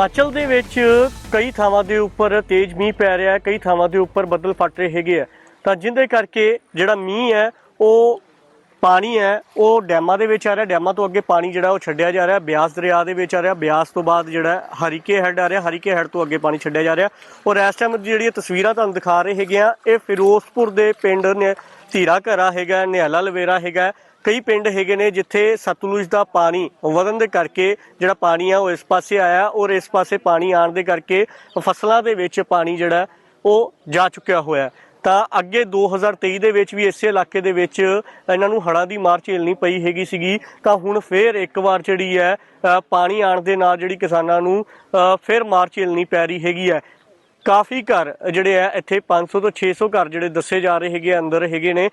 ਹਿਮਾਚਲ ਦੇ ਵਿੱਚ ਕਈ ਥਾਵਾਂ ਦੇ ਉੱਪਰ ਤੇਜ਼ ਮੀਂਹ ਪੈ ਰਿਹਾ ਹੈ, ਕਈ ਥਾਵਾਂ ਦੇ ਉੱਪਰ ਬੱਦਲ ਫਟ ਰਹੇ ਹੈਗੇ ਆ। ਤਾਂ ਜਿੰਦੇ ਕਰਕੇ ਜਿਹੜਾ ਮੀਂਹ ਹੈ, ਉਹ ਪਾਣੀ ਹੈ, ਉਹ ਡੈਮਾਂ ਦੇ ਵਿੱਚ ਆ ਰਿਹਾ। ਡੈਮਾਂ ਤੋਂ ਅੱਗੇ ਪਾਣੀ ਜਿਹੜਾ ਉਹ ਛੱਡਿਆ ਜਾ ਰਿਹਾ। ਬਿਆਸ ਦਰਿਆ ਦੇ ਵਿੱਚ ਆ ਰਿਹਾ। ਬਿਆਸ ਤੋਂ ਬਾਅਦ ਜਿਹੜਾ ਹਰੀਕੇ ਹੈਡ ਆ ਰਿਹਾ। ਹਰੀਕੇ ਹੈਡ ਤੋਂ ਅੱਗੇ ਪਾਣੀ ਛੱਡਿਆ ਜਾ ਰਿਹਾ। ਔਰ ਇਸ ਟਾਈਮ ਜਿਹੜੀਆਂ ਤਸਵੀਰਾਂ ਤੁਹਾਨੂੰ ਦਿਖਾ ਰਹੇ ਹੈਗੇ ਆ, ਇਹ ਫਿਰੋਜ਼ਪੁਰ ਦੇ ਪਿੰਡ ਨੇ ਧੀਰਾ ਘਰਾ ਹੈਗਾ, ਨਿਹਾਲਾ ਲਵੇਰਾ ਹੈਗਾ। ਕਈ ਪਿੰਡ ਹੈਗੇ ਨੇ ਜਿੱਥੇ ਸਤਲੁਜ ਦਾ ਪਾਣੀ ਵਧਣ ਦੇ ਕਰਕੇ ਜਿਹੜਾ ਪਾਣੀ ਆ ਉਹ ਇਸ ਪਾਸੇ ਆਇਆ ਔਰ ਇਸ ਪਾਸੇ ਪਾਣੀ ਆਣ ਦੇ ਕਰਕੇ ਫਸਲਾਂ ਦੇ ਵਿੱਚ ਪਾਣੀ ਜਿਹੜਾ ਉਹ ਜਾ ਚੁੱਕਿਆ ਹੋਇਆ ਤਾਂ ਅੱਗੇ 2023 ਦੇ ਵਿੱਚ ਵੀ ਇਸੇ ਇਲਾਕੇ ਦੇ ਵਿੱਚ ਇਹਨਾਂ ਨੂੰ ਹੜ੍ਹਾਂ ਦੀ ਮਾਰ ਝੇਲਣੀ ਪਈ ਹੈਗੀ ਸੀਗੀ। ਤਾਂ ਹੁਣ ਫੇਰ ਇੱਕ ਵਾਰ ਜਿਹੜੀ ਹੈ ਪਾਣੀ ਆਣ ਦੇ ਨਾਲ ਜਿਹੜੀ ਕਿਸਾਨਾਂ ਨੂੰ ਅ, ਫੇਰ ਮਾਰ ਝੇਲਣੀ ਪੈ ਰਹੀ ਹੈਗੀ ਹੈ। ਕਾਫੀ ਘਰ ਜਿਹੜੇ ਆ ਇੱਥੇ 500 ਤੋਂ 600 ਘਰ ਜਿਹੜੇ ਦੱਸੇ ਜਾ ਰਹੇ ਹੈਗੇ ਆ, ਅੰਦਰ ਹੈਗੇ ਨੇ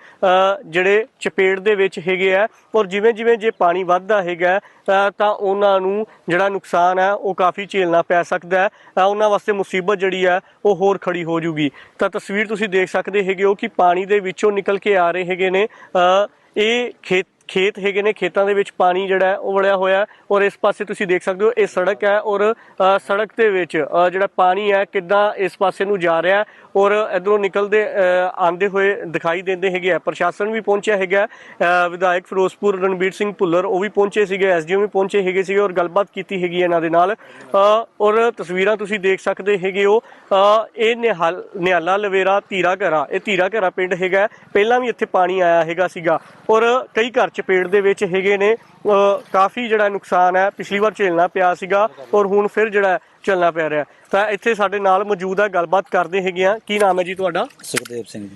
ਜਿਹੜੇ ਚਪੇੜ ਦੇ ਵਿੱਚ ਹੈਗੇ ਆ। ਔਰ ਜਿਵੇਂ ਜਿਵੇਂ ਜੇ ਪਾਣੀ ਵੱਧਦਾ ਹੈਗਾ ਤਾਂ ਉਹਨਾਂ ਨੂੰ ਜਿਹੜਾ ਨੁਕਸਾਨ ਹੈ ਉਹ ਕਾਫੀ ਝੇਲਣਾ ਪੈ ਸਕਦਾ ਹੈ। ਉਹਨਾਂ ਵਾਸਤੇ ਮੁਸੀਬਤ ਜਿਹੜੀ ਹੈ ਉਹ ਹੋਰ ਖੜੀ ਹੋ ਜੂਗੀ। ਤਾਂ ਤਸਵੀਰ ਤੁਸੀਂ ਦੇਖ ਸਕਦੇ ਹੈਗੇ ਹੋ ਕਿ ਪਾਣੀ ਦੇ ਵਿੱਚੋਂ ਨਿਕਲ ਕੇ ਆ ਰਹੇ ਹੈਗੇ ਨੇ। ਇਹ ਖੇਤ ਖੇਤ ਹੈਗੇ ਨੇ ਖੇਤਾਂ ਦੇ ਵਿੱਚ ਪਾਣੀ ਜਿਹੜਾ ਉਹ ਵੜਿਆ ਹੋਇਆ ਔਰ ਇਸ ਪਾਸੇ ਤੁਸੀਂ ਦੇਖ ਸਕਦੇ ਹੋ ਇਹ ਸੜਕ ਹੈ ਔਰ ਸੜਕ ਦੇ ਵਿੱਚ ਜਿਹੜਾ ਪਾਣੀ ਹੈ ਕਿੱਦਾਂ ਇਸ ਪਾਸੇ ਨੂੰ ਜਾ ਰਿਹਾ ਔਰ ਇਧਰੋਂ ਨਿਕਲਦੇ ਅ, ਆਉਂਦੇ ਹੋਏ ਦਿਖਾਈ ਦਿੰਦੇ ਹੈਗੇ ਆ ਪ੍ਰਸ਼ਾਸਨ ਵੀ ਪਹੁੰਚਿਆ ਹੈਗਾ ਵਿਧਾਇਕ ਫਿਰੋਜ਼ਪੁਰ ਰਣਬੀਰ ਸਿੰਘ ਭੁੱਲਰ ਉਹ ਵੀ ਪਹੁੰਚੇ ਸੀਗੇ ਐਸਡੀਐਮ ਵੀ ਪਹੁੰਚੇ ਹੈਗੇ ਸੀਗੇ ਔਰ ਗੱਲਬਾਤ ਕੀਤੀ ਹੈਗੀ ਹੈ ਇਹਨਾਂ ਦੇ ਨਾਲ। ਔਰ ਤਸਵੀਰਾਂ ਤੁਸੀਂ ਦੇਖ ਸਕਦੇ ਹੈਗੇ ਹੋ ਇਹ ਨਿਹਾਲ ਨਿਹਾਲਾ ਲਵੇਰਾ ਧੀਰਾ ਘਰਾ ਇਹ ਧੀਰਾ ਘਰਾ ਪਿੰਡ ਹੈਗਾ ਪਹਿਲਾਂ ਵੀ ਇੱਥੇ ਪਾਣੀ ਆਇਆ ਹੈਗਾ ਸੀਗਾ ਔਰ ਕਈ ਘਰ ਚਪੇੜ ਦੇ ਵਿੱਚ ਹੈਗੇ ਨੇ। ਕਾਫੀ ਜਿਹੜਾ ਨੁਕਸਾਨ ਹੈ। ਪਿਛਲੀ ਵਾਰ ਝੇਲਣਾ ਪਿਆ ਸੀਗਾ ਔਰ ਹੁਣ ਫਿਰ ਜਿਹੜਾ ਚੱਲਣਾ ਪੈ ਰਿਹਾ। ਤਾਂ ਇੱਥੇ ਸਾਡੇ ਨਾਲ ਮੌਜੂਦ ਹੈ। ਗੱਲਬਾਤ ਕਰਦੇ ਹੈਗੇ ਆ ਕੀ ਨਾਮ ਹੈ ਜੀ ਤੁਹਾਡਾ? ਸੁਖਦੇਵ ਸਿੰਘ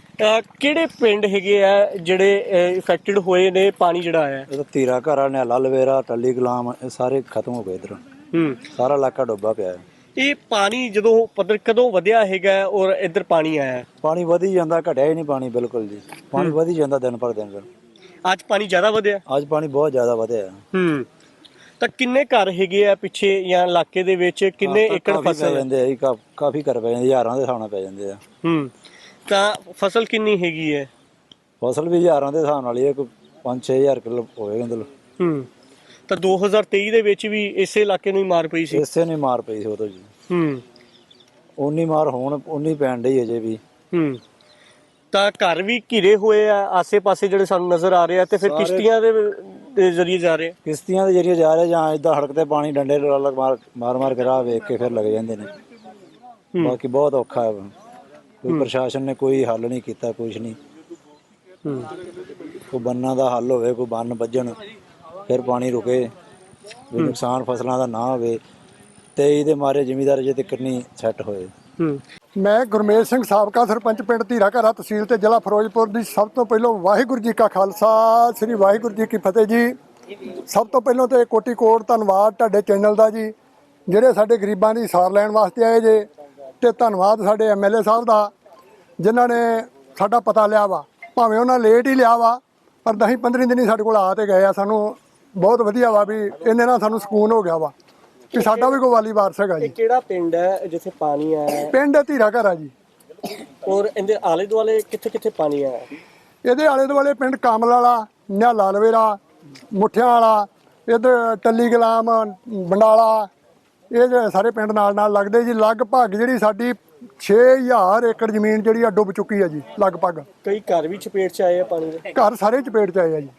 ਕਿਹੜੇ ਪਿੰਡ ਹੈਗੇ ਆ ਜਿਹੜੇ ਇਫੈਕਟਡ ਹੋਏ ਨੇ? ਪਾਣੀ ਜਿਹੜਾ ਆਇਆ? ਇਹ ਤਾਂ ਧੀਰਾ ਘਰਾ ਨਿਹਾਲਾ ਲਵੇਰਾ ਟੱਲੀ ਗੁਲਾਮ ਇਹ ਸਾਰੇ ਖਤਮ ਹੋ ਗਏ ਇਧਰ। ਹੂੰ। ਸਾਰਾ ਇਲਾਕਾ ਡੁੱਬਾ ਪਿਆ ਹੈ। ਇਹ ਪਾਣੀ ਜਦੋਂ ਪੱਧਰ ਕਦੋਂ ਵਧਿਆ ਹੈਗਾ ਔਰ ਇੱਧਰ ਪਾਣੀ ਆਇਆ? ਪਾਣੀ ਵਧੀ ਜਾਂਦਾ ਘਟਿਆ ਹੀ ਨਹੀਂ ਪਾਣੀ ਬਿਲਕੁਲ ਜੀ। ਪਾਣੀ ਵਧੀ ਜਾਂਦਾ ਦਿਨ ਪਰ ਦਿਨ ਅੱਜ ਪਾਣੀ ਜ਼ਿਆਦਾ ਵਧਿਆ? ਅੱਜ ਪਾਣੀ ਬਹੁਤ ਜ਼ਿਆਦਾ ਵਧਿਆ। ਹੈ। ਹੂੰ ਤਾਂ ਕਿੰਨੇ ਘਰ ਹੈਗੇ ਆ ਪਿੱਛੇ ਜਾਂ ਇਲਾਕੇ ਦੇ ਵਿੱਚ? ਕਿੰਨੇ ਏਕੜ ਪੈ ਫਸਲ ਹੈ? ਜਾਂਦੇ ਆ ਜੀ, ਕਾ- ਕਾਫੀ ਕਰ ਪੈ ਜਾਂਦੇ ਹਜ਼ਾਰਾਂ ਦੇ ਹਿਸਾਬ ਨਾਲ ਪੈ ਜਾਂਦੇ ਆ। ਹੂੰ। ਤਾਂ ਫਸਲ ਕਿੰਨੀ ਹੈਗੀ ਹੈ? ਫਸਲ ਵੀ ਹਜ਼ਾਰਾਂ ਦੇ ਹਿਸਾਬ ਨਾਲ ਹੀ ਹੈ ਕੋਈ 5-6000 ਕਿਲੋ ਹੋਵੇਗਾ ਮਤਲਬ ਹੂੰ। ਤਾਂ 2023 ਦੇ ਵਿੱਚ ਵੀ ਇਸੇ ਇਲਾਕੇ ਨੂੰ ਹੀ ਮਾਰ ਪਈ ਸੀ? ਇਸੇ ਨੇ ਮਾਰ ਪਈ ਸੀ ਉਦੋਂ ਜੀ। ਹੂੰ। ਉਨੀ ਮਾਰ ਹੁਣ ਉਨੀ ਪੈਣ ਡਈ ਅਜੇ ਵੀ। ਹੂੰ। ਤਾਂ ਘਰ ਵੀ ਘਿਰੇ ਹੋਏ ਆ ਆਸੇ-ਪਾਸੇ ਜਿਹੜੇ ਸਾਨੂੰ ਨਜ਼ਰ ਆ ਰਹੇ ਆ ਤੇ ਫਿਰ ਸਾਰੇ- ਕਿਸ਼ਤੀਆਂ ਦੇ ਦੇ ਜ਼ਰੀਏ ਜਾ ਰਹੇ ਆ। ਕਿਸ਼ਤੀਆਂ ਦੇ ਜਰੀਏ ਜਾ ਰਹੇ ਜਾਂ ਇਦਾਂ ਹੜਕ ਤੇ ਪਾਣੀ ਡੰਡੇ ਨਾਲ ਮਾਰ ਮਾਰ ਮਾਰ ਕੇ ਰਾਹ ਵੇਖ ਕੇ ਫਿਰ ਲੱਗ ਜਾਂਦੇ ਨੇ। ਬਾਕੀ ਬਹੁਤ ਔਖਾ ਹੈ। ਕੋਈ ਪ੍ਰਸ਼ਾਸਨ ਨੇ ਕੋਈ ਹੱਲ ਨਹੀਂ ਕੀਤਾ ਕੁਝ ਨਹੀਂ। ਕੋਈ ਬੰਨਾਂ ਦਾ ਹੱਲ ਹੋਵੇ ਕੋਈ ਬੰਨ ਵੱਜਣ ਫਿਰ ਪਾਣੀ ਰੁਕੇ। ਵੀ ਨੁਕਸਾਨ ਫਸਲਾਂ ਦਾ ਨਾ ਹੋਵੇ ਤੇ ਇਹਦੇ ਮਾਰੇ ਜ਼ਿਮੀਦਾਰ ਜੇ ਤੱਕ ਨਹੀਂ ਸੈੱਟ ਹੋਏ। ਹੂੰ। ਮੈਂ ਗੁਰਮੇਲ ਸਿੰਘ ਸਾਬਕਾ ਸਰਪੰਚ ਪਿੰਡ ਧੀਰਾ ਘਰਾ ਤਹਿਸੀਲ ਤੇ ਜ਼ਿਲ੍ਹਾ ਫਿਰੋਜ਼ਪੁਰ ਦੀ ਸਭ ਤੋਂ ਪਹਿਲਾਂ ਵਾਹਿਗੁਰੂ ਜੀ ਕਾ ਖਾਲਸਾ, ਸ੍ਰੀ ਵਾਹਿਗੁਰੂ ਜੀ ਕੀ ਫਤਿਹ ਜੀ। ਸਭ ਤੋਂ ਪਹਿਲਾਂ ਤੇ ਕੋਟੀ ਕੋਟ ਧੰਨਵਾਦ ਤੁਹਾਡੇ ਚੈਨਲ ਦਾ ਜੀ, ਜਿਹੜੇ ਸਾਡੇ ਗਰੀਬਾਂ ਦੀ ਸਾਰ ਲੈਣ ਵਾਸਤੇ ਆਏ ਜੇ, ਤੇ ਧੰਨਵਾਦ ਸਾਡੇ ਐਮਐਲਏ ਸਾਹਿਬ ਦਾ, ਜਿਨ੍ਹਾਂ ਨੇ ਸਾਡਾ ਪਤਾ ਲਿਆ ਵਾ। ਭਾਵੇਂ ਉਹਨਾਂ ਲੇਟ ਹੀ ਲਿਆ ਵਾ, ਪਰ 10 15 ਦਿਨ ਹੀ ਸਾਡੇ ਕੋਲ ਆ ਤੇ ਗਏ ਆ ਸਾਨੂੰ। ਬਹੁਤ ਵਧੀਆ ਵਾ ਵੀ ਇਹਨੇ ਨਾਲ ਸਾਨੂੰ ਸਕੂਨ ਹੋ ਗਿਆ ਵਾ। ਕਿ ਸਾਡਾ ਵੀ ਕੋਈ ਵਾਲੀ ਵਾਰਸ ਹੈਗਾ ਇਹ ਜੀ। ਕਿਹੜਾ ਪਿੰਡ ਹੈ ਜਿੱਥੇ ਪਾਣੀ ਆਇਆ ਹੈ? ਪਿੰਡ ਧੀਰਾ ਘਰਾ ਜੀ। ਔਰ ਇਹਦੇ ਆਲੇ ਦੁਆਲੇ ਕਿੱਥੇ-ਕਿੱਥੇ ਪਾਣੀ ਆਇਆ ਹੈ? ਇਹਦੇ ਆਲੇ ਦੁਆਲੇ ਪਿੰਡ ਕਾਮਲ ਵਾਲਾ ਨਿਹਾਲਾ ਲਵੇਰਾ ਮੁੱਠਿਆਂ ਵਾਲਾ ਇਧਰ ਟੱਲੀ ਗੁਲਾਮ ਬੰਡਾਲਾ ਇਹ ਜਿਹੜੇ ਸਾਰੇ ਪਿੰਡ ਨਾਲ ਨਾਲ ਲੱਗਦੇ ਜੀ। ਲਗਭਗ ਜਿਹੜੀ ਸਾਡੀ 6000 ਏਕੜ ਜ਼ਮੀਨ ਜਿਹੜੀ ਆ ਡੁੱਬ ਚੁੱਕੀ ਆ ਜੀ ਲਗਭਗ। ਕਈ ਘਰ ਵੀ ਚਪੇਟ 'ਚ ਆਏ ਆ ਪਾਣੀ ਦੇ? ਘਰ ਸਾਰੇ ਚਪੇਟ ਚ ਆਏ ਆ ਜੀ।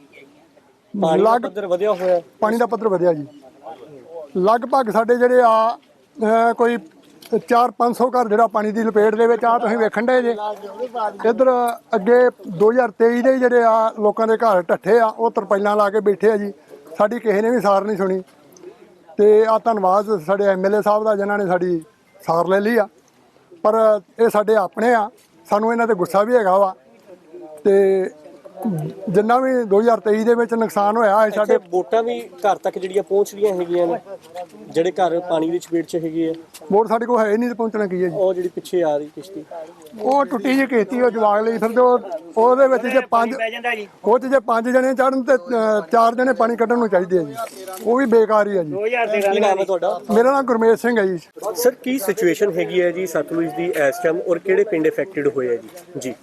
ਪਾਣੀ ਦਾ ਲੱਗ ਪੱਧਰ ਵਧਿਆ ਹੋਇਆ ਹੈ। ਪਾਣੀ ਦਾ ਪੱਧਰ ਵਧਿਆ ਜੀ। ਲਗਭਗ ਸਾਡੇ ਜਿਹੜੇ ਆ, ਅਹ, ਕੋਈ 4-500 ਘਰ ਜਿਹੜਾ ਪਾਣੀ ਦੀ ਲਪੇਟ ਦੇ ਵਿੱਚ ਆ, ਤੁਸੀਂ ਵੇਖਣ ਦੇ ਜੇ। ਇਧਰ ਅੱਗੇ 2023 ਦੇ ਜਿਹੜੇ ਆ ਲੋਕਾਂ ਦੇ ਘਰ ਢੱਠੇ ਆ, ਉਹ ਤਰਪਾਈਲਾਂ ਲਾ ਕੇ ਬੈਠੇ ਆ ਜੀ। ਸਾਡੀ ਕਿਸੇ ਨੇ ਵੀ ਸਾਰ ਨਹੀਂ ਸੁਣੀ। ਤੇ ਆ ਧੰਨਵਾਦ ਸਾਡੇ ਐਮਐਲਏ ਸਾਹਿਬ ਦਾ, ਜਿਨ੍ਹਾਂ ਨੇ ਸਾਡੀ ਸਾਰ ਲੈ ਲਈ ਆ। ਪਰ ਇਹ ਸਾਡੇ ਆਪਣੇ ਆ, ਸਾਨੂੰ ਇਹਨਾਂ ਤੇ ਗੁੱਸਾ ਵੀ ਹੈਗਾ ਵਾ। ਤੇ ਜਿੰਨਾ ਵੀ 2023 ਦੇ ਵਿੱਚ ਨੁਕਸਾਨ ਹੋਇਆ ਹੈ ਸਾਡੇ ਵੋਟਾਂ ਵੀ ਘਰ ਤੱਕ ਜਿਹੜੀਆਂ ਪਹੁੰਚਦੀਆਂ ਹੈਗੀਆਂ ਨੇ ਜਿਹੜੇ ਘਰ ਪਾਣੀ ਦੀ ਚਪੇਟ 'ਚ ਹੈਗੇ ਆ। ਵੋਟ ਸਾਡੇ ਕੋਲ ਹੈ ਨਹੀਂ ਤੇ ਪਹੁੰਚਣਾ ਕੀ ਹੈ ਜੀ। ਉਹ ਜਿਹੜੀ ਪਿੱਛੇ ਆ ਰਹੀ ਕਿਸ਼ਤੀ। ਉਹ ਟੁੱਟੀ ਜਿਹੀ ਕੀਤੀ ਉਹ ਜਵਾਗ ਲਈ ਫਿਰ ਜੋ ਉਹਦੇ ਵਿੱਚ ਜੇ ਪੰਜ ਉਹ 'ਚ ਜੇ ਪੰਜ ਜਣੇ ਚੜਨ ਤੇ ਚਾਰ ਜਣੇ ਪਾਣੀ ਕੱਢਣ ਨੂੰ ਚਾਹੀਦੇ ਆ ਜੀ। ਉਹ ਵੀ ਬੇਕਾਰ ਹੀ ਆ ਜੀ। ਕੀ ਨਾਮ ਹੈ ਤੁਹਾਡਾ? ਮੇਰਾ ਨਾਮ ਗੁਰਮੇਸ਼ ਸਿੰਘ ਹੈ ਜੀ। ਸਰ ਕੀ ਸਿਚੁਏਸ਼ਨ ਹੈਗੀ ਹੈ ਜੀ ਸਤਲੁਜ ਦੀ ਇਸ ਟਾਈਮ ਔਰ ਕਿਹੜੇ ਪਿੰਡ ਇਫੈਕਟਡ ਹੋਏ ਆ ਜੀ? ਜੀ।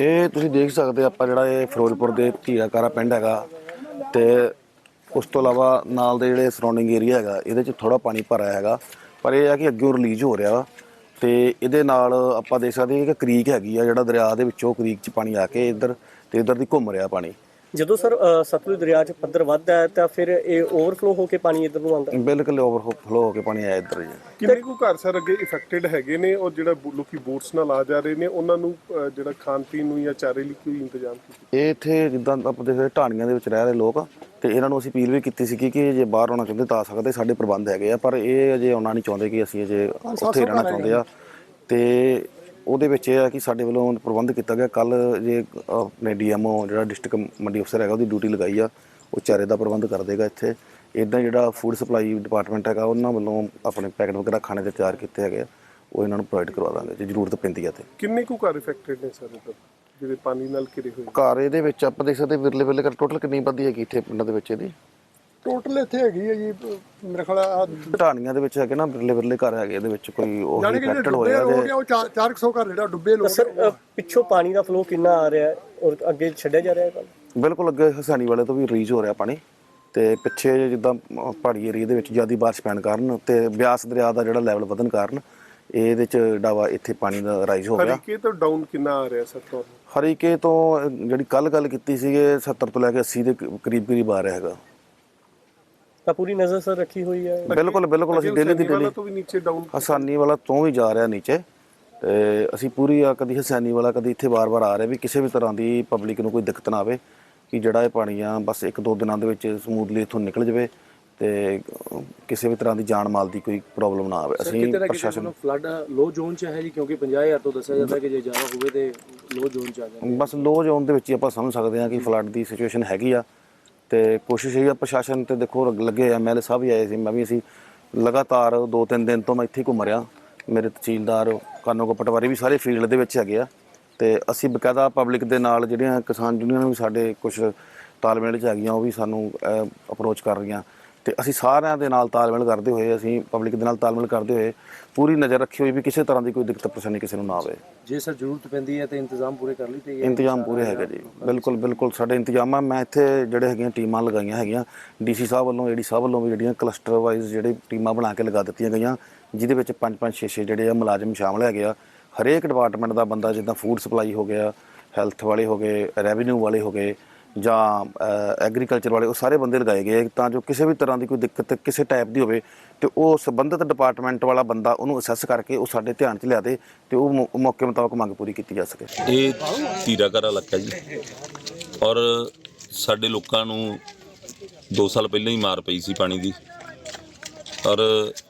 ਇਹ ਤੁਸੀਂ ਦੇਖ ਸਕਦੇ ਆਪਾਂ ਜਿਹੜਾ ਇਹ ਫਿਰੋਜ਼ਪੁਰ ਦੇ ਧੀਰਾਕਾਰਾ ਪਿੰਡ ਹੈਗਾ ਤੇ ਉਸ ਤੋਂ ਇਲਾਵਾ ਨਾਲ ਦੇ ਜਿਹੜੇ ਸਰਾਊਂਡਿੰਗ ਏਰੀਆ ਹੈਗਾ, ਇਹਦੇ ਚ ਥੋੜਾ ਪਾਣੀ ਭਰਿਆ ਹੈਗਾ, ਪਰ ਇਹ ਆ ਕਿ ਅੱਗੇ ਰਿਲੀਜ਼ ਹੋ ਰਿਹਾ ਵਾ ਤੇ ਇਹਦੇ ਨਾਲ ਆਪਾਂ ਦੇਖ ਸਕਦੇ ਹਾਂ ਕਿ ਕ੍ਰੀਕ ਹੈਗੀ ਆ ਜਿਹੜਾ ਦਰਿਆ ਦੇ ਵਿੱਚੋਂ ਕ੍ਰੀਕ 'ਚ ਪਾਣੀ ਆ ਕੇ ਇੱਧਰ ਤੇ ਇੱਧਰ ਦੀ ਘੁੰਮ ਰਿਹਾ ਪਾਣੀ। ਜਦੋਂ ਸਰ ਸਤਲੁਜ ਦਰਿਆ 'ਚ ਪੱਧਰ ਵੱਧਦਾ ਹੈ ਤਾਂ ਫਿਰ ਇਹ ਓਵਰਫਲੋ ਹੋ ਕੇ ਪਾਣੀ ਇੱਧਰ ਨੂੰ ਆਉਂਦਾ? ਹੈ। ਬਿਲਕੁਲ ਓਵਰਫਲੋ ਹੋ ਕੇ ਪਾਣੀ ਆਇਆ ਇੱਧਰ ਜੀ ਕਿੰਨੇ ਕੁ ਘਰ ਸਰ ਅੱਗੇ ਇਫੈਕਟਡ ਹੈਗੇ ਨੇ? ਔਰ ਜਿਹੜਾ ਬੋ- ਲੋਕੀ ਬੋਟਸ ਨਾਲ ਆ ਜਾ ਰਹੇ ਨੇ ਉਹਨਾਂ ਨੂੰ ਅਹ, ਜਿਹੜਾ ਖਾਣ ਪੀਣ ਨੂੰ ਜਾਂ ਚਾਰੇ ਲਈ ਕੋਈ ਇੰਤਜ਼ਾਮ ਕੀਤਾ? ਇਹ ਇੱਥੇ ਜਿੱਦਾਂ ਆਪਾਂ ਦੇਖਦੇ ਢਾਣੀਆਂ ਦੇ ਵਿੱਚ ਰਹਿ ਰਹੇ ਲੋਕ ਤੇ ਇਹਨਾਂ ਨੂੰ ਅਸੀਂ ਅਪੀਲ ਵੀ ਕੀਤੀ ਸੀ ਕਿ ਜੇ ਬਾਹਰ ਆਉਣਾ ਚਾਹੁੰਦੇ ਤਾਂ ਆ ਸਕਦੇ ਸਾਡੇ ਪ੍ਰਬੰਧ ਹੈਗੇ ਆ ਪਰ ਇਹ ਅਜੇ ਆਉਣਾ ਨਹੀਂ ਚਾਹੁੰਦੇ ਕਿ ਅਸੀਂ ਅਜੇ ਉੱਥੇ ਰਹਿਣਾ ਚਾਹੁੰਦੇ ਆ। ਤੇ ਉਹਦੇ ਵਿੱਚ ਇਹ ਆ ਕਿ ਸਾਡੇ ਵੱਲੋਂ ਪ੍ਰਬੰਧ ਕੀਤਾ ਗਿਆ। ਕੱਲ ਜੇ ਆਪਣੇ ਡੀਐਮਓ ਜਿਹੜਾ ਡਿਸਟ੍ਰਿਕਟ ਮੰਡੀ ਅਫਸਰ ਹੈਗਾ ਉਹਦੀ ਡਿਊਟੀ ਲਗਾਈ ਆ। ਉਹ ਚਾਰੇ ਦਾ ਪ੍ਰਬੰਧ ਕਰ ਦੇਗਾ ਇੱਥੇ। ਇਦਾਂ ਜਿਹੜਾ ਫੂਡ ਸਪਲਾਈ ਡਿਪਾਰਟਮੈਂਟ ਹੈਗਾ ਉਹਨਾਂ ਵੱਲੋਂ ਆਪਣੇ ਪੈਕਟ ਵਗੈਰਾ ਖਾਣੇ ਦੇ ਤਿਆਰ ਕੀਤੇ ਹੈਗੇ ਆ। ਉਹ ਇਹਨਾਂ ਨੂੰ ਪ੍ਰੋਵਾਈਡ ਕਰਵਾ ਦਾਂਗੇ ਜੇ ਜ਼ਰੂਰਤ ਪੈਂਦੀ ਆ ਤੇ। ਕਿੰਨੇ ਕੁ ਘਰ ਇਫੈਕਟਡ ਨੇ ਸਰ ਜਿਹੜੇ ਪਾਣੀ ਨਾਲ ਘਿਰੇ ਹੋਏ। ਘਰ ਇਹਦੇ ਵਿੱਚ ਆਪਾਂ ਦੇਖ ਸਕਦੇ ਵਿਰਲੇ ਵਿਰਲੇ ਕਰ ਟੋਟਲ ਕਿੰਨੀ ਬੰਦੀ ਹੈਗੀ ਇੱਥੇ ਪਿੰਡਾਂ ਦੇ ਵਿੱਚ ਇਹਦੀ? ਟੋਟਲ ਇੱਥੇ ਹੈਗੀ ਹੈ ਜੀ ਮੇਰੇ ਖਿਆਲ ਆ ਢਾਣੀਆਂ ਦੇ ਵਿੱਚ ਹੈਗੇ ਨਾ ਬਿਰਲੇ ਬਿਰਲੇ ਘਰ ਹੈਗੇ ਇਹਦੇ ਵਿੱਚ ਕੋਈ ਉਹ ਜਾਨੀ ਕਿ ਇਫੈਕਟਡ ਡੁੱਬੇ ਹੋਇਆ ਲੋਕ ਤੇ ਆ ਉਹ 400 ਘਰ ਜਿਹੜਾ ਡੁੱਬੇ ਲੋਕ ਸਰ ਅ, ਪਿੱਛੋਂ ਪਾਣੀ ਦਾ ਫਲੋ ਕਿੰਨਾ ਆ ਰਿਹਾ? ਹੈ ਔਰ ਅੱਗੇ ਛੱਡਿਆ ਜਾ ਰਿਹਾ ਹੈ ਪਾਣੀ? ਬਿਲਕੁਲ ਅੱਗੇ ਹਸਾਨੀ ਵਾਲੇ ਤੋਂ ਵੀ ਰੀਚ ਹੋ ਰਿਹਾ ਪਾਣੀ। ਤੇ ਪਿੱਛੇ ਜਿੱਦਾਂ ਅਹ, ਪਹਾੜੀ ਏਰੀਆ ਦੇ ਵਿੱਚ ਜ਼ਿਆਦੀ ਬਾਰਿਸ਼ ਪੈਣ ਕਾਰਨ ਤੇ ਬਿਆਸ ਦਰਿਆ ਦਾ ਜਿਹੜਾ ਲੈਵਲ ਵਧਣ ਕਾਰਨ ਇਹਦੇ ਚ ਡਾਵਾ ਇੱਥੇ ਪਾਣੀ ਦਾ ਰਾਈਜ਼ ਹੋ ਗਿਆ। ਹਰੀਕੇ ਤੋਂ ਡਾਊਨ ਕਿੰਨਾ ਆ ਰਿਹਾ ਸਰ ਤੁਹਾਨੂੰ? ਹਰੀਕੇ ਤੋਂ ਅਹ, ਜਿਹੜੀ ਕੱਲ ਗੱਲ ਕੀਤੀ ਸੀਗੇ 70 ਤੋਂ ਲੈ ਕੇ 80 ਦੇ ਕਰੀਬ ਕਰੀਬ ਆ ਰਿਹਾ ਹੈਗਾ। ਤਾਂ ਪੂਰੀ ਨਜ਼ਰ ਸਰ ਰੱਖੀ ਹੋਈ ਹੈ। ਬਿਲਕੁਲ ਬਿਲਕੁਲ ਅਸੀਂ ਡੇਲੀ ਦੀ ਡੇਲੀ ਤੋਂ ਵੀ ਨੀਚੇ ਡਾਊਨ ਹਸਾਨੀ ਵਾਲਾ ਤੋਂ ਵੀ ਜਾ ਰਿਹਾ ਨੀਚੇ। ਤੇ ਅਸੀਂ ਪੂਰੀ ਆ ਕਦੀ ਹਸਾਨੀ ਵਾਲਾ ਕਦੀ ਇੱਥੇ ਵਾਰ-ਵਾਰ ਆ ਰਿਹਾ ਵੀ ਕਿਸੇ ਵੀ ਤਰ੍ਹਾਂ ਦੀ ਪਬਲਿਕ ਨੂੰ ਕੋਈ ਦਿੱਕਤ ਨਾ ਆਵੇ ਕਿ ਜਿਹੜਾ ਇਹ ਪਾਣੀ ਆ ਬਸ ਇੱਕ ਦੋ ਦਿਨਾਂ ਦੇ ਵਿੱਚ ਸਮੂਥਲੀ ਇੱਥੋਂ ਨਿਕਲ ਜਾਵੇ ਤੇ ਕਿਸੇ ਵੀ ਤਰ੍ਹਾਂ ਦੀ ਜਾਨ ਮਾਲ ਦੀ ਕੋਈ ਪ੍ਰੋਬਲਮ ਨਾ ਆਵੇ। ਅਸੀਂ ਪ੍ਰਸ਼ਾਸਨ ਫਲੱਡ ਲੋ ਜ਼ੋਨ ਚ ਹੈ ਜੀ ਕਿਉਂਕਿ 50000 ਤੋਂ ਦੱਸਿਆ ਜਾਂਦਾ ਕਿ ਜੇ ਜ਼ਿਆਦਾ ਹੋਵੇ ਤੇ ਲੋ ਜ਼ੋਨ ਚ ਆ ਜਾਂਦਾ ਬਸ ਲੋ ਜ਼ੋਨ ਦੇ ਵਿੱਚ ਹੀ ਆਪਾਂ ਸਮਝ ਸਕਦੇ ਹਾਂ ਕਿ ਫਲੱਡ ਦੀ ਸਿਚੁਏਸ਼ਨ ਹੈਗੀ ਆ। ਤੇ ਕੋਸ਼ਿਸ਼ ਇਹ ਆ, ਪ੍ਰਸ਼ਾਸਨ ਤੇ ਦੇਖੋ ਲੱਗੇ ਆ ਐਮਐਲਏ ਸਾਹਿਬ ਵੀ ਆਏ ਸੀ, ਮੈਂ ਵੀ ਅਸੀਂ ਲਗਾਤਾਰ ਦੋ ਤਿੰਨ ਦਿਨ ਤੋਂ ਮੈਂ ਇੱਥੇ ਹੀ ਘੁੰਮ ਰਿਹਾ, ਮੇਰੇ ਤਹਿਸੀਲਦਾਰ ਕਾਨੋ ਕੋ ਪਟਵਾਰੀ ਵੀ ਸਾਰੇ ਫੀਲਡ ਦੇ ਵਿੱਚ ਹੈਗੇ ਆ, ਤੇ ਅਸੀਂ ਬਕਾਇਦਾ ਪਬਲਿਕ ਦੇ ਨਾਲ ਜਿਹੜੀਆਂ ਕਿਸਾਨ ਯੂਨੀਅਨ ਵੀ ਸਾਡੇ ਕੁਝ ਤਾਲਮੇਲ ਚ ਹੈਗੀਆਂ, ਉਹ ਵੀ ਸਾਨੂੰ ਅਪਰੋਚ ਕਰ ਰਹੀਆਂ। ਤੇ ਅਸੀਂ ਸਾਰਿਆਂ ਦੇ ਨਾਲ ਤਾਲਮੇਲ ਕਰਦੇ ਹੋਏ ਅਸੀਂ ਪਬਲਿਕ ਦੇ ਨਾਲ ਤਾਲਮੇਲ ਕਰਦੇ ਹੋਏ ਪੂਰੀ ਨਜ਼ਰ ਰੱਖੀ ਹੋਈ ਵੀ ਕਿਸੇ ਤਰ੍ਹਾਂ ਦੀ ਕੋਈ ਦਿੱਕਤ ਪਰੇਸ਼ਾਨੀ ਕਿਸੇ ਨੂੰ ਨਾ ਆਵੇ। ਜੇ ਸਰ ਜ਼ਰੂਰਤ ਪੈਂਦੀ ਹੈ ਤੇ ਇੰਤਜ਼ਾਮ ਪੂਰੇ ਕਰ ਲਈ ਤੇ ਇੰਤਜ਼ਾਮ ਪੂਰੇ ਹੈਗੇ ਜੀ। ਬਿਲਕੁਲ ਬਿਲਕੁਲ ਸਾਡੇ ਇੰਤਜ਼ਾਮ ਆ। ਮੈਂ ਇੱਥੇ ਜਿਹੜੇ ਹੈਗੀਆਂ ਟੀਮਾਂ ਲਗਾਈਆਂ ਹੈਗੀਆਂ ਡੀਸੀ ਸਾਹਿਬ ਵੱਲੋਂ ਏਡੀ ਸਾਹਿਬ ਵੱਲੋਂ ਵੀ ਜਿਹੜੀਆਂ ਕਲਸਟਰ ਵਾਈਜ਼ ਜਿਹੜੇ ਟੀਮਾਂ ਬਣਾ ਕੇ ਲਗਾ ਦਿੱਤੀਆਂ ਗਈਆਂ ਜਿਹਦੇ ਵਿੱਚ 5 5 6 6 ਜਿਹੜੇ ਆ ਮੁਲਾਜ਼ਮ ਸ਼ਾਮਲ ਹੈਗੇ ਆ। ਹਰੇਕ ਡਿਪਾਰਟਮੈਂਟ ਦਾ ਬੰਦਾ ਜਿੱਦਾਂ ਫੂਡ ਸਪਲਾਈ ਹੋ ਗਿਆ ਹੈਲਥ ਵਾਲੇ ਹੋ ਗਏ ਰੈਵਨਿਊ ਵਾਲੇ ਹੋ ਗਏ ਜਾਂ ਐਗਰੀਕਲਚਰ ਵਾਲੇ, ਉਹ ਸਾਰੇ ਬੰਦੇ ਲਗਾਏ ਗਏ ਤਾਂ ਜੋ ਕਿਸੇ ਵੀ ਤਰ੍ਹਾਂ ਦੀ ਕੋਈ ਦਿੱਕਤ, ਕਿਸੇ ਟਾਈਪ ਦੀ ਹੋਵੇ, ਤੇ ਉਹ ਸੰਬੰਧਿਤ ਡਿਪਾਰਟਮੈਂਟ ਵਾਲਾ ਬੰਦਾ ਉਹਨੂੰ ਅਸੈਸ ਕਰਕੇ ਉਹ ਸਾਡੇ ਧਿਆਨ 'ਚ ਲਿਆ ਦੇ, ਤੇ ਉਹ ਮੌ- ਮੌਕੇ ਮੁਤਾਬਕ ਮੰਗ ਪੂਰੀ ਕੀਤੀ ਜਾ ਸਕੇ। ਇਹ ਧੀਰਾਕਰ ਇਲਾਕਾ ਜੀ। ਔਰ ਸਾਡੇ ਲੋਕਾਂ ਨੂੰ 2 ਸਾਲ ਪਹਿਲਾਂ ਹੀ ਮਾਰ ਪਈ ਸੀ ਪਾਣੀ ਦੀ। ਔਰ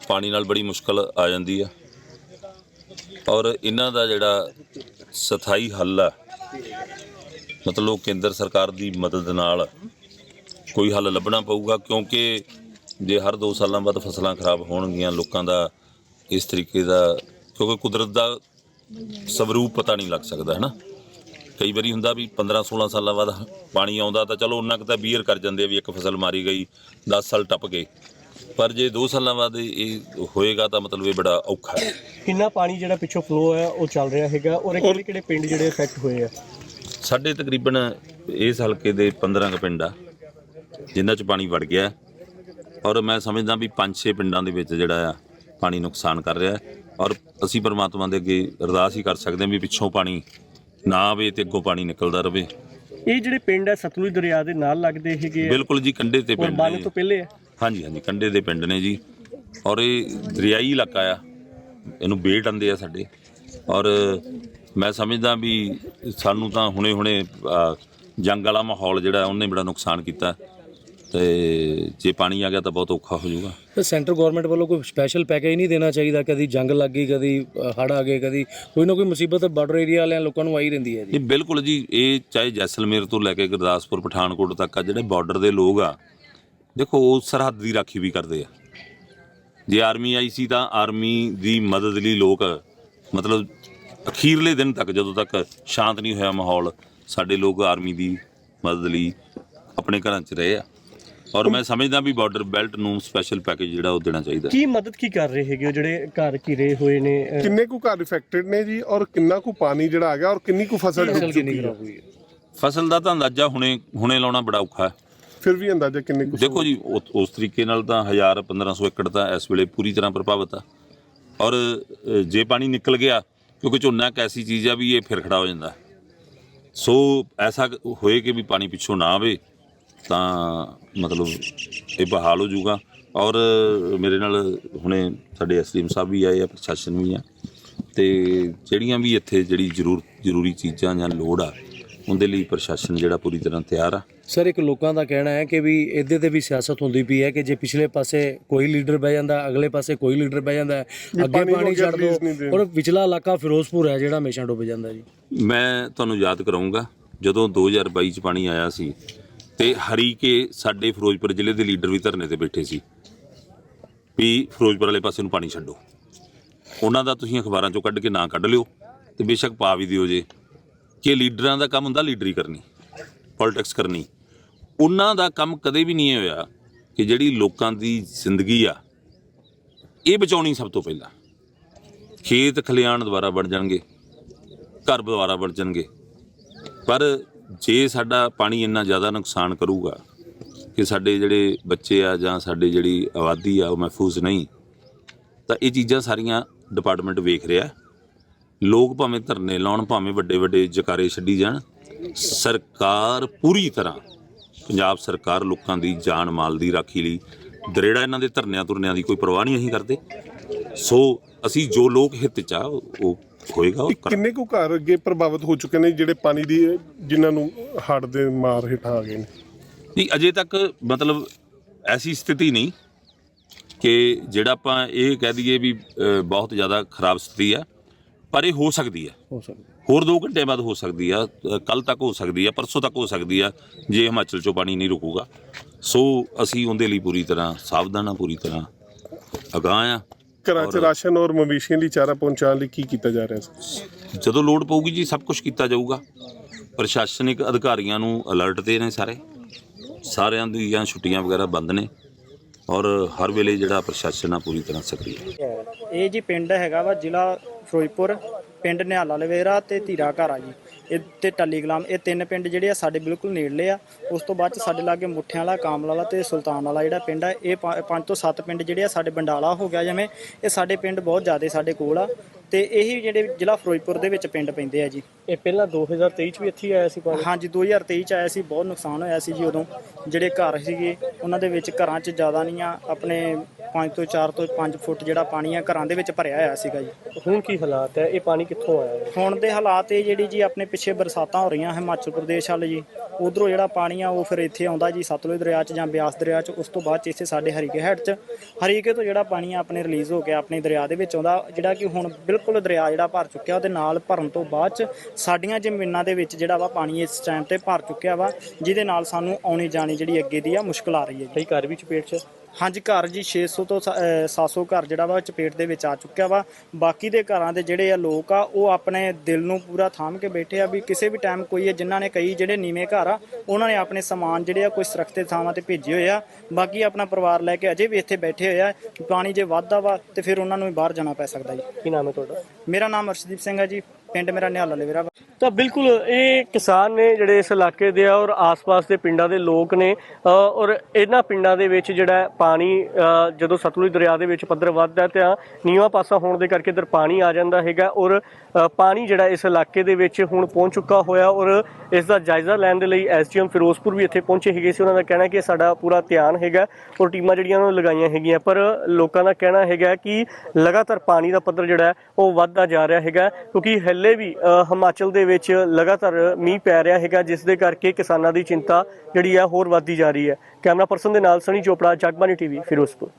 ਪਾਣੀ ਨਾਲ ਬੜੀ ਮੁਸ਼ਕਲ ਆ ਜਾਂਦੀ ਆ। ਔਰ ਇਹਨਾਂ ਦਾ ਜਿਹੜਾ ਸਥਾਈ ਹੱਲ ਆ ਮਤਲਬ ਕੇਂਦਰ ਸਰਕਾਰ ਦੀ ਮਦਦ ਨਾਲ ਕੋਈ ਹੱਲ ਲੱਭਣਾ ਪਊਗਾ, ਕਿਉਂਕਿ ਜੇ ਹਰ 2 ਸਾਲਾਂ ਬਾਅਦ ਫਸਲਾਂ ਖਰਾਬ ਹੋਣਗੀਆਂ, ਲੋਕਾਂ ਦਾ ਇਸ ਤਰੀਕੇ ਦਾ, ਕਿਉਂਕਿ ਕੁਦਰਤ ਦਾ ਸਵਰੂਪ ਪਤਾ ਨਹੀਂ ਲੱਗ ਸਕਦਾ ਹੈ ਨਾ ਕਈ ਵਾਰੀ ਹੁੰਦਾ ਵੀ 15 16 ਸਾਲਾਂ ਬਾਅਦ ਪਾਣੀ ਆਉਂਦਾ ਤਾਂ ਚਲੋ ਉਹਨਾਂ ਕੁ ਤਾਂ ਬੀਅਰ ਕਰ ਜਾਂਦੇ ਵੀ ਇੱਕ ਫਸਲ ਮਾਰੀ ਗਈ 10 ਸਾਲ ਟੱਪ ਗਏ। ਪਰ ਜੇ 2 ਸਾਲਾਂ ਬਾਅਦ ਇਹ ਹੋਏਗਾ ਤਾਂ ਮਤਲਬ ਇਹ ਬੜਾ ਔਖਾ ਹੈ। ਕਿੰਨਾ ਪਾਣੀ ਜਿਹੜਾ ਪਿੱਛੋਂ ਫਲੋ ਹੈ ਉਹ ਚੱਲ ਰਿਹਾ ਹੈਗਾ, ਔਰ ਕਿਹੜੇ ਕਿਹੜੇ ਪਿੰਡ ਜਿਹੜੇ ਇਫੈਕਟ ਹੋਏ ਆ? ਸਾਡੇ ਤਕਰੀਬਨ ਇਸ ਹਲਕੇ ਦੇ 15 ਕੁ ਪਿੰਡ ਆ ਜਿਨ੍ਹਾਂ 'ਚ ਪਾਣੀ ਵੜ ਗਿਆ। ਔਰ ਮੈਂ ਸਮਝਦਾ ਵੀ 5-6 ਪਿੰਡਾਂ ਦੇ ਵਿੱਚ ਜਿਹੜਾ ਆ ਪਾਣੀ ਨੁਕਸਾਨ ਕਰ ਰਿਹਾ। ਔਰ ਅਸੀਂ ਪਰਮਾਤਮਾ ਦੇ ਅੱਗੇ ਅਰਦਾਸ ਹੀ ਕਰ ਸਕਦੇ ਹਾਂ ਵੀ ਪਿੱਛੋਂ ਪਾਣੀ ਨਾ ਆਵੇ ਤੇ ਅੱਗੋਂ ਪਾਣੀ ਨਿਕਲਦਾ ਰਹੇ ਇਹ ਜਿਹੜੇ ਪਿੰਡ ਹੈ ਸਤਲੁਜ ਦਰਿਆ ਦੇ ਨਾਲ ਲੱਗਦੇ ਹੈਗੇ ਆ? ਬਿਲਕੁਲ ਜੀ ਕੰਢੇ ਤੇ ਪਿੰਡ ਨੇ। ਤੋਂ ਪਹਿਲੇ ਹੈ ਹਾਂਜੀ ਹਾਂਜੀ ਕੰਢੇ ਦੇ ਪਿੰਡ ਨੇ ਜੀ। ਔਰ ਇਹ ਦਰਿਆਈ ਇਲਾਕਾ ਆ। ਇਹਨੂੰ ਬੇਟ ਆਂਦੇ ਆ ਸਾਡੇ। ਔਰ ਮੈਂ ਸਮਝਦਾ ਵੀ ਸਾਨੂੰ ਤਾਂ ਹੁਣੇ ਹੁਣੇ ਅਹ, ਜੰਗ ਵਾਲਾ ਮਾਹੌਲ ਜਿਹੜਾ ਉਹਨੇ ਬੜਾ ਨੁਕਸਾਨ ਕੀਤਾ। ਤੇ ਜੇ ਪਾਣੀ ਆ ਗਿਆ ਤਾਂ ਬਹੁਤ ਔਖਾ ਹੋ ਜਾਊਗਾ। ਤੇ ਸੈਂਟਰ ਗਵਰਨਮੈਂਟ ਵੱਲੋਂ ਕੋਈ ਸਪੈਸ਼ਲ ਪੈਕੇਜ ਨਹੀਂ ਦੇਣਾ ਚਾਹੀਦਾ? ਕਦੀ ਜੰਗ ਲੱਗ ਗਈ ਕਦੀ ਹੜ ਆ ਗਏ ਕਦੀ ਕੋਈ ਨਾ ਕੋਈ ਮੁਸੀਬਤ ਬਾਰਡਰ ਏਰੀਆ ਵਾਲਿਆਂ ਲੋਕਾਂ ਨੂੰ ਆਈ ਰਹਿੰਦੀ ਹੈ ਜੀ। ਇਹ ਬਿਲਕੁਲ ਜੀ ਇਹ ਚਾਹੇ ਜੈਸਲਮੇਰ ਤੋਂ ਲੈ ਕੇ ਗੁਰਦਾਸਪੁਰ ਪਠਾਨਕੋਟ ਤੱਕ ਆ ਜਿਹੜੇ ਬਾਰਡਰ ਦੇ ਲੋਕ ਆ ਦੇਖੋ ਉਹ ਸਰਹੱਦ ਦੀ ਰਾਖੀ ਵੀ ਕਰਦੇ ਆ। ਜੇ ਆਰਮੀ ਆਈ ਸੀ ਤਾਂ ਆਰਮੀ ਦੀ ਮਦਦ ਲਈ ਲੋਕ ਮਤਲਬ ਅਖੀਰਲੇ ਦਿਨ ਤੱਕ ਜਦੋਂ ਤੱਕ ਸ਼ਾਂਤ ਨਹੀਂ ਹੋਇਆ ਮਾਹੌਲ ਸਾਡੇ ਲੋਕ ਆਰਮੀ ਦੀ ਮਦਦ ਲਈ ਆਪਣੇ ਘਰਾਂ 'ਚ ਰਹੇ ਆ। ਔਰ ਮੈਂ ਸਮਝਦਾ ਵੀ ਬਾਰਡਰ ਬੈਲਟ ਨੂੰ ਸਪੈਸ਼ਲ ਪੈਕੇਜ ਜਿਹੜਾ ਉਹ ਦੇਣਾ ਚਾਹੀਦਾ। ਕੀ ਮਦਦ ਕੀ ਕਰ ਰਹੇ ਹੈਗੇ ਹੋ ਜਿਹੜੇ ਘਰ ਘਿਰੇ ਹੋਏ ਨੇ? ਅਹ, ਕਿੰਨੇ ਕੁ ਘਰ ਇਫੈਕਟਡ ਨੇ ਜੀ ਔਰ ਕਿੰਨਾ ਕੁ ਪਾਣੀ ਜਿਹੜਾ ਆ ਗਿਆ ਔਰ ਕਿੰਨੀ ਕੁ ਫਸਲ ਡੁੱਬ ਚੁੱਕੀ ਹੈ? ਫਸਲ ਦਾ ਤਾਂ ਅੰਦਾਜ਼ਾ ਹੁਣੇ ਹੁਣੇ ਲਾਉਣਾ ਬੜਾ ਔਖਾ ਹੈ। ਫਿਰ ਵੀ ਅੰਦਾਜ਼ਾ ਕਿੰਨੇ ਕੁ ਦੇਖੋ ਜੀ ਉਹ- ਉਸ ਤਰੀਕੇ ਨਾਲ ਤਾਂ 1000 1500 ਏਕੜ ਤਾਂ ਇਸ ਵੇਲੇ ਪੂਰੀ ਤਰ੍ਹਾਂ ਪ੍ਰਭਾਵਿਤ ਆ। ਔਰ ਅ, ਜੇ ਪਾਣੀ ਨਿਕਲ ਗਿਆ ਕਿਉਂਕਿ ਝੋਨਾ ਇੱਕ ਐਸੀ ਚੀਜ਼ ਆ ਵੀ ਇਹ ਫਿਰ ਖੜਾ ਹੋ ਜਾਂਦਾ। ਸੋ ਐਸਾ ਹੋਏ ਕਿ ਵੀ ਪਾਣੀ ਪਿੱਛੋਂ ਨਾ ਆਵੇ, ਤਾਂ ਮਤਲਬ ਇਹ ਬਹਾਲ ਹੋ ਜਾਊਗਾ। ਔਰ ਮੇਰੇ ਨਾਲ ਹੁਣੇ ਸਾਡੇ ਐਸਡੀਐਮ ਸਾਹਿਬ ਵੀ ਆਏ ਆ, ਪ੍ਰਸ਼ਾਸਨ ਵੀ ਆ, ਤੇ ਜਿਹੜੀਆਂ ਵੀ ਇੱਥੇ ਜਿਹੜੀ ਜ਼ਰੂਰ, ਜ਼ਰੂਰੀ ਚੀਜ਼ਾਂ ਜਾਂ ਲੋੜ ਆ, ਉਹਦੇ ਲਈ ਪ੍ਰਸ਼ਾਸਨ ਜਿਹੜਾ ਪੂਰੀ ਤਰ੍ਹਾਂ ਤਿਆਰ ਆ। ਸਰ ਇੱਕ ਲੋਕਾਂ ਦਾ ਕਹਿਣਾ ਹੈ ਕਿ ਵੀ ਇਹਦੇ ਤੇ ਵੀ ਸਿਆਸਤ ਹੁੰਦੀ ਪਈ ਹੈ ਕਿ ਜੇ ਪਿਛਲੇ ਪਾਸੇ ਕੋਈ ਲੀਡਰ ਬਹਿ ਜਾਂਦਾ ਅਗਲੇ ਪਾਸੇ ਕੋਈ ਲੀਡਰ ਬਹਿ ਜਾਂਦਾ ਅੱਗੇ ਪਾਣੀ ਛੱਡ ਦੇਣਾ। ਔਰ ਵਿਚਲਾ ਇਲਾਕਾ ਫਿਰੋਜ਼ਪੁਰ ਹੈ ਜਿਹੜਾ ਹਮੇਸ਼ਾ ਡੁੱਬ ਜਾਂਦਾ ਜੀ। ਮੈਂ ਤੁਹਾਨੂੰ ਯਾਦ ਕਰਾਉਂਗਾ ਜਦੋਂ 2022 ਚ ਪਾਣੀ ਆਇਆ ਸੀ ਤੇ ਹਰੀਕੇ ਸਾਡੇ ਫਿਰੋਜ਼ਪੁਰ ਜ਼ਿਲ੍ਹੇ ਦੇ ਲੀਡਰ ਵੀ ਧਰਨੇ ਤੇ ਬੈਠੇ ਸੀ ਵੀ ਫਿਰੋਜ਼ਪੁਰ ਵਾਲੇ ਪਾਸੇ ਨੂੰ ਪਾਣੀ ਛੱਡੋ। ਉਹਨਾਂ ਦਾ ਤੁਸੀਂ ਅਖਬਾਰਾਂ ਚੋਂ ਕੱਢ ਕੇ ਨਾਂ ਕੱਢ ਲਿਓ ਤੇ ਬੇਸ਼ੱਕ ਪਾ ਵੀ ਦਿਓ ਜੇ। ਕਿ ਲੀਡਰਾਂ ਦਾ ਕੰਮ ਹੁੰਦਾ ਲੀਡਰੀ ਕਰਨੀ ਪੋਲਿਟਿਕਸ ਕਰਨੀ ਉਹਨਾਂ ਦਾ ਕੰਮ ਕਦੇ ਵੀ ਨਹੀਂ ਹੋਇਆ ਕਿ ਜਿਹੜੀ ਲੋਕਾਂ ਦੀ ਜ਼ਿੰਦਗੀ ਆ, ਇਹ ਬਚਾਉਣੀ ਸਭ ਤੋਂ ਪਹਿਲਾਂ। ਖੇਤ ਖਲਿਆਣ ਦੁਆਰਾ ਬਣ ਜਾਣਗੇ, ਘਰ ਦੁਆਰਾ ਬਣ ਜਾਣਗੇ। ਪਰ ਜੇ ਸਾਡਾ ਪਾਣੀ ਇੰਨਾ ਜ਼ਿਆਦਾ ਨੁਕਸਾਨ ਕਰੂਗਾ ਕਿ ਸਾਡੇ ਜਿਹੜੇ ਬੱਚੇ ਆ ਜਾਂ ਸਾਡੇ ਜਿਹੜੀ ਆਬਾਦੀ ਆ ਉਹ ਮਹਿਫੂਜ਼ ਨਹੀਂ, ਤਾਂ ਇਹ ਚੀਜ਼ਾਂ ਸਾਰੀਆਂ ਡਿਪਾਰਟਮੈਂਟ ਵੇਖ ਰਿਹਾ। ਲੋਕ ਭਾਵੇਂ ਧਰਨੇ ਲਾਉਣ, ਭਾਵੇਂ ਵੱਡੇ ਵੱਡੇ ਜਕਾਰੇ ਛੱਡੀ ਜਾਣ, ਸਰਕਾਰ ਪੂਰੀ ਤਰ੍ਹਾਂ ਪੰਜਾਬ ਸਰਕਾਰ ਲੋਕਾਂ ਦੀ ਜਾਨ ਮਾਲ ਦੀ ਰਾਖੀ ਲਈ ਦਰੇੜਾ ਇਹਨਾਂ ਦੇ ਧਰਨਿਆਂ ਤੁਰਨਿਆਂ ਦੀ ਕੋਈ ਪਰਵਾਹ ਨਹੀਂ ਅਸੀਂ ਕਰਦੇ। ਸੋ ਅਸੀਂ ਜੋ ਲੋਕ ਹਿੱਤ ਚ ਆ ਉਹ ਹੋਏਗਾ ਉਹ ਇਹ ਕਰ ਕਿੰਨੇ ਕੁ ਘਰ ਅੱਗੇ ਪ੍ਰਭਾਵਿਤ ਹੋ ਚੁੱਕੇ ਨੇ ਜਿਹੜੇ ਪਾਣੀ ਦੀ ਜਿਨ੍ਹਾਂ ਨੂੰ ਹੜ੍ਹ ਦੇ ਮਾਰ ਹੇਠਾਂ ਆ ਗਏ ਨੇ? ਨਹੀਂ ਅਜੇ ਤੱਕ ਮਤਲਬ ਐਸੀ ਸਥਿਤੀ ਨਹੀਂ ਕਿ ਜਿਹੜਾ ਆਪਾਂ ਇਹ ਕਹਿ ਦਈਏ ਵੀ ਅ, ਬਹੁਤ ਜ਼ਿਆਦਾ ਖਰਾਬ ਸਥਿਤੀ ਆ ਪਰ ਇਹ ਹੋ ਸਕਦੀ ਆ। ਹੋ ਸਕਦਾ। ਹੋਰ 2 ਘੰਟੇ ਬਾਅਦ ਹੋ ਸਕਦੀ ਆ ਕੱਲ ਤੱਕ ਹੋ ਸਕਦੀ ਆ ਪਰਸੋਂ ਤੱਕ ਹੋ ਸਕਦੀ ਆ ਜੇ ਹਿਮਾਚਲ ਚੋਂ ਪਾਣੀ ਨਹੀਂ ਰੁਕੂਗਾ। ਸੋ ਅਸੀਂ ਉਹਦੇ ਲਈ ਪੂਰੀ ਤਰ੍ਹਾਂ ਸਾਵਧਾਨ ਆ ਪੂਰੀ ਤਰ੍ਹਾਂ ਅਗਾਂਹ ਆ। ਘਰਾਂ 'ਚ ਰਾਸ਼ਨ ਔਰ ਮਵੇਸ਼ੀਆਂ ਲਈ ਚਾਰਾ ਪਹੁੰਚਾਉਣ ਲਈ ਕੀ ਕੀਤਾ ਜਾ ਰਿਹਾ ਹੈ ਜਦੋਂ ਲੋੜ ਪਊਗੀ ਜੀ ਸਭ ਕੁਝ ਕੀਤਾ ਜਾਊਗਾ। ਪ੍ਰਸ਼ਾਸਨਿਕ ਅਧਿਕਾਰੀਆਂ ਨੂੰ ਅਲਰਟ ਤੇ ਨੇ ਸਾਰੇ। ਸਾਰਿਆਂ ਦੀਆਂ ਛੁੱਟੀਆਂ ਵਗੈਰਾ ਬੰਦ ਨੇ। ਔਰ ਹਰ ਵੇਲੇ ਜਿਹੜਾ ਪ੍ਰਸ਼ਾਸਨ ਆ ਪੂਰੀ ਤਰ੍ਹਾਂ ਸਕਰੀय ਹੈ ਇਹ ਜੀ ਪਿੰਡ ਹੈਗਾ ਵਾ ਜ਼ਿਲ੍ਹਾ ਫਿਰੋਜ਼ਪੁਰ ਪਿੰਡ ਨਿਹਾਲਾ ਲਵੇਰਾ ਤੇ ਧੀਰਾ ਘਰ ਆ ਜੀ। ਇਹ ਤੇ ਟੱਲੀ ਗੁਲਾਮ ਇਹ ਤਿੰਨ ਪਿੰਡ ਜਿਹੜੇ ਆ ਸਾਡੇ ਬਿਲਕੁਲ ਨੇੜਲੇ ਆ। ਉਸ ਤੋਂ ਬਾਅਦ ਚ ਸਾਡੇ ਲਾਗੇ ਮੁੱਠਿਆਂ ਵਾਲਾ ਕਾਮਲ ਵਾਲਾ ਤੇ ਸੁਲਤਾਨ ਵਾਲਾ ਜਿਹੜਾ ਪਿੰਡ ਆ ਇਹ ਪੰਜ ਤੋਂ ਸੱਤ ਪਿੰਡ ਜਿਹੜੇ ਆ ਸਾਡੇ ਬੰਡਾਲਾ ਹੋ ਗਿਆ ਜਿਵੇਂ ਇਹ ਸਾਡੇ ਪਿੰਡ ਬਹੁਤ ਜ਼ਿਆਦਾ ਸਾਡੇ ਕੋਲ ਆ। ਤੇ ਇਹੀ ਜਿਹੜੇ ਜ਼ਿਲ੍ਹਾ ਫਿਰੋਜ਼ਪੁਰ ਦੇ ਵਿੱਚ ਪਿੰਡ ਪੈਂਦੇ ਆ ਜੀ। ਇਹ ਪਹਿਲਾਂ 2023 ਚ ਵੀ ਇੱਥੇ ਆਇਆ ਸੀ ਪਾਣੀ ਹਾਂਜੀ 2023 ਚ ਆਇਆ ਸੀ ਬਹੁਤ ਨੁਕਸਾਨ ਹੋਇਆ ਸੀ ਜੀ ਉਦੋਂ। ਜਿਹੜੇ ਘਰ ਸੀਗੇ ਉਹਨਾਂ ਦੇ ਵਿੱਚ ਘਰਾਂ 'ਚ ਜ਼ਿਆਦਾ ਨਹੀਂ ਆ ਆਪਣੇ 5 ਤੋਂ 4 ਤੋਂ 5 ਫੁੱਟ ਜਿਹੜਾ ਪਾਣੀ ਆ ਘਰਾਂ ਦੇ ਵਿੱਚ ਭਰਿਆ ਹੋਇਆ ਸੀਗਾ ਜੀ। ਹੁਣ ਕੀ ਹਾਲਾਤ ਹੈ? ਇਹ ਪਾਣੀ ਕਿੱਥੋਂ ਆਇਆ ਹੈ? ਹੁਣ ਦੇ ਹਾਲਾਤ ਇਹ ਜਿਹੜੀ ਜੀ ਆਪਣੇ ਪਿੱਛੇ ਬਰਸਾਤਾਂ ਹੋ ਰਹੀਆਂ ਹਿਮਾਚਲ ਪ੍ਰਦੇਸ਼ ਵੱਲ ਜੀ ਉਧਰੋਂ ਜਿਹੜਾ ਪਾਣੀ ਆ ਉਹ ਫਿਰ ਇੱਥੇ ਆਉਂਦਾ ਜੀ ਸਤਲੁਜ ਦਰਿਆ 'ਚ ਜਾਂ ਬਿਆਸ ਦਰਿਆ 'ਚ ਉਸ ਤੋਂ ਬਾਅਦ 'ਚ ਇੱਥੇ ਸਾਡੇ ਹਰੀਕੇ ਹੈਡ 'ਚ ਹਰੀਕੇ ਤੋਂ ਜਿਹੜਾ ਪਾਣੀ ਆ ਆਪਣੇ ਰਿਲੀਜ਼ ਹੋ ਕੇ ਆਪਣੇ ਦਰਿਆ ਦੇ ਵਿੱਚ ਆਉਂਦਾ ਜਿਹੜਾ ਕਿ ਹੁਣ ਬਿਲਕੁਲ ਦਰਿਆ ਜਿਹੜਾ ਭਰ ਚੁੱਕਿਆ ਉਹਦੇ ਨਾਲ ਭਰਨ ਤੋਂ ਬਾਅਦ 'ਚ ਸਾਡੀਆਂ ਜ਼ਮੀਨਾਂ ਦੇ ਵਿੱਚ ਜਿਹੜਾ ਵਾ ਪਾਣੀ ਇਸ ਟਾਈਮ ਤੇ ਭਰ ਚੁੱਕਿਆ ਵਾ ਜਿਹਦੇ ਨਾਲ ਸਾਨੂੰ ਆਉਣੀ ਜਾਣੀ ਜਿਹੜੀ ਅੱਗੇ ਦੀ ਆ ਮੁਸ਼ਕਲ ਆ ਰਹੀ ਹੈ ਜੀ। ਕਈ ਘਰ ਵੀ ਚਪੇਟ ਚ ਹਾਂਜੀ ਘਰ ਜੀ 600 ਤੋਂ ਸ- ਅਹ 700 ਘਰ ਜਿਹੜਾ ਵਾ ਚਪੇਟ ਦੇ ਵਿੱਚ ਆ ਚੁੱਕਿਆ ਵਾ। ਬਾਕੀ ਦੇ ਘਰਾਂ ਦੇ ਜਿਹੜੇ ਆ ਲੋਕ ਆ ਉਹ ਆਪਣੇ ਦਿਲ ਨੂੰ ਪੂਰਾ ਥਾਮ ਕੇ ਬੈਠੇ ਆ ਵੀ ਕਿਸੇ ਵੀ ਟਾਈਮ ਕੋਈ ਹੈ ਜਿਨ੍ਹਾਂ ਨੇ ਕਈ ਜਿਹੜੇ ਨੀਵੇਂ ਘਰ ਆ ਉਹਨਾਂ ਨੇ ਆਪਣੇ ਸਮਾਨ ਜਿਹੜੇ ਆ ਕੋਈ ਸੁਰੱਖਿਅਤ ਥਾਵਾਂ ਤੇ ਭੇਜੇ ਹੋਏ ਆ। ਬਾਕੀ ਆਪਣਾ ਪਰਿਵਾਰ ਲੈ ਕੇ ਅਜੇ ਵੀ ਇੱਥੇ ਬੈਠੇ ਹੋਏ ਆ। ਪਾਣੀ ਜੇ ਵੱਧਦਾ ਵਾ ਤੇ ਫਿਰ ਉਹਨਾਂ ਨੂੰ ਵੀ ਬਾਹਰ ਜਾਣਾ ਪੈ ਸਕਦਾ ਜੀ। ਕੀ ਨਾਮ ਹੈ ਤੁਹਾਡਾ? ਮੇਰਾ ਨਾਮ ਅਰਸ਼ਦੀਪ ਸਿੰਘ ਹੈ ਜੀ। ਪਿੰਡ ਮੇਰਾ ਨਿਹਾਲਾ ਲਵੇਰਾ ਤਾਂ ਬਿਲਕੁਲ ਇਹ ਕਿਸਾਨ ਨੇ ਜਿਹੜੇ ਇਸ ਇਲਾਕੇ ਦੇ ਆ ਔਰ ਆਸ-ਪਾਸ ਦੇ ਪਿੰਡਾਂ ਦੇ ਲੋਕ ਨੇ ਔਰ ਇਹਨਾਂ ਪਿੰਡਾਂ ਦੇ ਵਿੱਚ ਜਿਹੜਾ ਪਾਣੀ ਜਦੋਂ ਸਤਲੁਜ ਦਰਿਆ ਦੇ ਵਿੱਚ ਪੱਧਰ ਵੱਧਦਾ ਤਾਂ ਨੀਵਾਂ ਪਾਸਾ ਹੋਣ ਦੇ ਕਰਕੇ ਇਧਰ ਪਾਣੀ ਆ ਜਾਂਦਾ ਹੈਗਾ ਔਰ ਪਾਣੀ ਜਿਹੜਾ ਇਸ ਇਲਾਕੇ ਦੇ ਵਿੱਚ ਹੁਣ ਪਹੁੰਚ ਚੁੱਕਾ ਹੋਇਆ ਔਰ ਇਸ ਦਾ ਜਾਇਜ਼ਾ ਲੈਣ ਦੇ ਲਈ ਐਸਡੀਐਮ ਫਿਰੋਜ਼ਪੁਰ ਵੀ ਇੱਥੇ ਪਹੁੰਚੇ ਹੈਗੇ ਸੀ। ਉਹਨਾਂ ਦਾ ਕਹਿਣਾ ਕਿ ਸਾਡਾ ਪੂਰਾ ਧਿਆਨ ਹੈਗਾ ਔਰ ਟੀਮਾਂ ਜਿਹੜੀਆਂ ਉਹਨਾਂ ਨੇ ਲਗਾਈਆਂ ਹੈਗੀਆਂ, ਪਰ ਲੋਕਾਂ ਦਾ ਕਹਿਣਾ ਹੈਗਾ ਕਿ ਲਗਾਤਾਰ ਪਾਣੀ ਦਾ ਪੱਧਰ ਜਿਹੜਾ ਉਹ ਵੱਧਦਾ ਜਾ ਰਿਹਾ ਹੈਗਾ ਕਿਉਂਕਿ ਹੱਲੇ ਵੀ ਹਿਮਾਚਲ ਦੇ ਵਿੱਚ ਲਗਾਤਾਰ ਮੀਂਹ ਪੈ ਰਿਹਾ ਹੈਗਾ, ਜਿਸ ਦੇ ਕਰਕੇ ਕਿਸਾਨਾਂ ਦੀ ਚਿੰਤਾ ਜਿਹੜੀ ਹੈ ਹੋਰ ਵੱਧਦੀ ਜਾ ਰਹੀ ਹੈ। ਕੈਮਰਾ ਪਰਸਨ ਦੇ ਨਾਲ ਸਣੀ ਚੋਪੜਾ ਜਗਬਾਨੀ ਟੀਵੀ ਫਿਰੋਜ਼ਪੁਰ।